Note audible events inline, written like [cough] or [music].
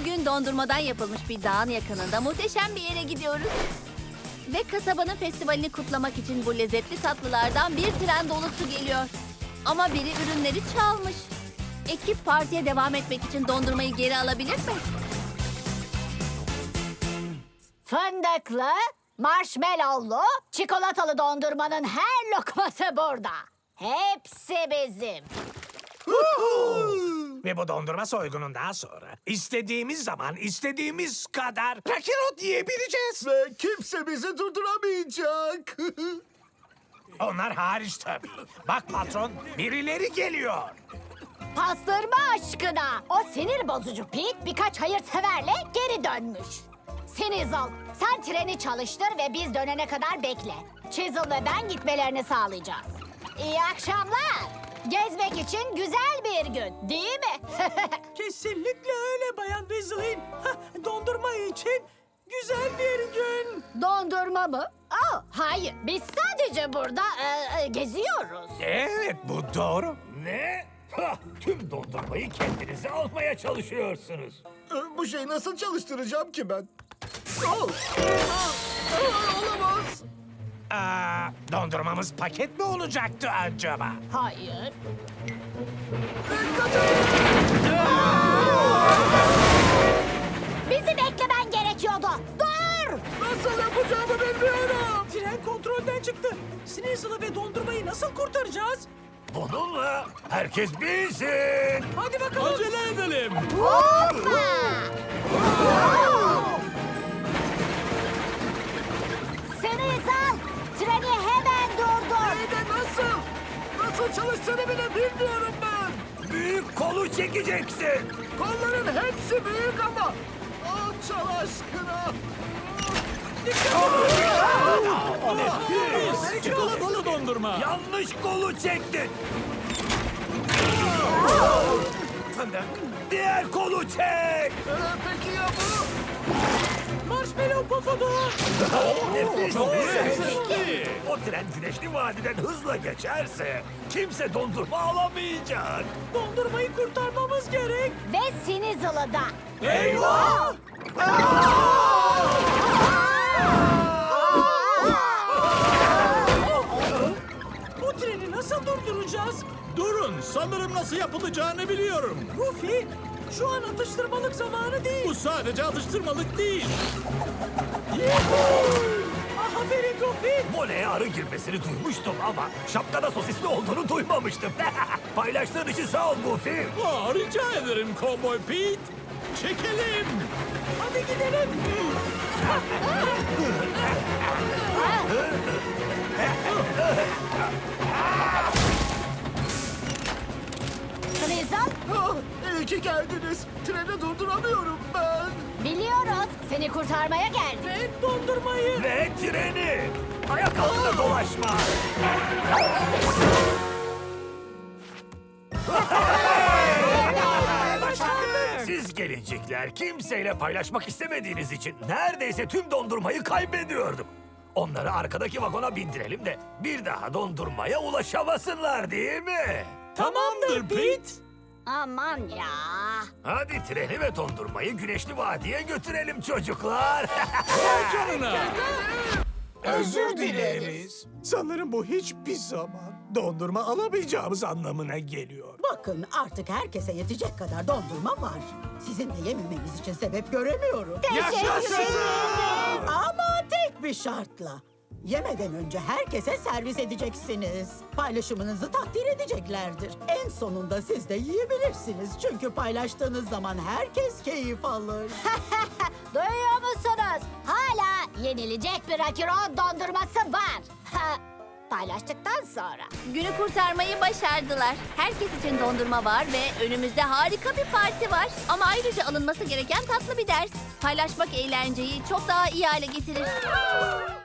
Bugün dondurmadan yapılmış bir dağın yakınında muhteşem bir yere gidiyoruz. Ve kasabanın festivalini kutlamak için bu lezzetli tatlılardan bir tren dolusu geliyor. Ama biri ürünleri çalmış. Ekip partiye devam etmek için dondurmayı geri alabilir mi? Fındıklı, marshmallowlu, çikolatalı dondurmanın her lokması burada. Hepsi bizim. Ve bu dondurma soygunundan sonra istediğimiz zaman istediğimiz kadar rakirot yiyebileceğiz. Ve kimse bizi durduramayacak. [laughs] Onlar hariç tabii. Bak patron birileri geliyor. Pastırma aşkına. O sinir bozucu Pete birkaç hayırseverle geri dönmüş. Sinizol, sen treni çalıştır ve biz dönene kadar bekle. Chisel ve ben gitmelerini sağlayacağız. İyi akşamlar. Gezmek için güzel bir gün, değil mi? [laughs] Kesinlikle öyle Bayan Weasley. Hah, Dondurma için güzel bir gün. Dondurma mı? Aa, hayır, biz sadece burada e, e, geziyoruz. Evet bu doğru. Ne? Hah, tüm dondurmayı kendinize almaya çalışıyorsunuz. Ee, Bu şeyi nasıl çalıştıracağım ki ben? Oh! Aa, aa, olamaz. Aa, dondurmamız paket mi olacaktı acaba? Hayır. Bizi beklemen gerekiyordu. Dur! Nasıl yapacağımı bilmiyorum. Tren kontrolden çıktı. Sneasel'ı ve dondurmayı nasıl kurtaracağız? Bununla herkes bilsin. Hadi bakalım. Acele edelim. Hoppa! Nasıl çalıştığını bile bilmiyorum ben. Büyük kolu çekeceksin. Kolların hepsi büyük ama. Alçal aşkına. Çikolatalı dondurma. Yanlış kolu çektin. Fındık. Diğer kolu çek. Ee, peki ya bu? Marshmallow popodu. Nefis. çok güzel. O tren güneşli vadiden hızla geçerse kimse dondurma alamayacak. Dondurmayı kurtarmamız gerek. Ve Sinizel'ı da. Eyvah! Bu treni nasıl durduracağız? Durun, sanırım nasıl yapılacağını biliyorum. Goofy, şu an atıştırmalık zamanı değil. Bu sadece atıştırmalık değil. Ah, Aferin Goofy. Moleye arı girmesini duymuştum ama şapkada sosisli olduğunu duymamıştım. [laughs] Paylaştığın için sağ ol Goofy. Aa, rica ederim Cowboy Pete. Çekelim. Hadi gidelim. [laughs] iyi ki geldiniz. Treni durduramıyorum ben. biliyoruz. Seni kurtarmaya geldik. Ve dondurmayı. Ve treni. Ayak altında dolaşma. Siz gelincikler kimseyle paylaşmak istemediğiniz için neredeyse tüm dondurmayı kaybediyordum. Onları arkadaki vagona bindirelim de bir daha dondurmaya ulaşamasınlar değil mi? Tamamdır Pete. Aman ya. Hadi treni ve dondurmayı Güneşli Vadi'ye götürelim çocuklar. [laughs] Canına. Özür dileriz. Sanırım bu hiçbir zaman dondurma alamayacağımız anlamına geliyor. Bakın artık herkese yetecek kadar dondurma var. Sizin de yememeniz için sebep göremiyorum. Ederim. Ama tek bir şartla. Yemeden önce herkese servis edeceksiniz. Paylaşımınızı takdir edeceklerdir. En sonunda siz de yiyebilirsiniz. Çünkü paylaştığınız zaman herkes keyif alır. [laughs] Duyuyor musunuz? Hala yenilecek bir Akiron dondurması var. Ha, [laughs] Paylaştıktan sonra. Günü kurtarmayı başardılar. Herkes için dondurma var ve önümüzde harika bir parti var. Ama ayrıca alınması gereken tatlı bir ders. Paylaşmak eğlenceyi çok daha iyi hale getirir.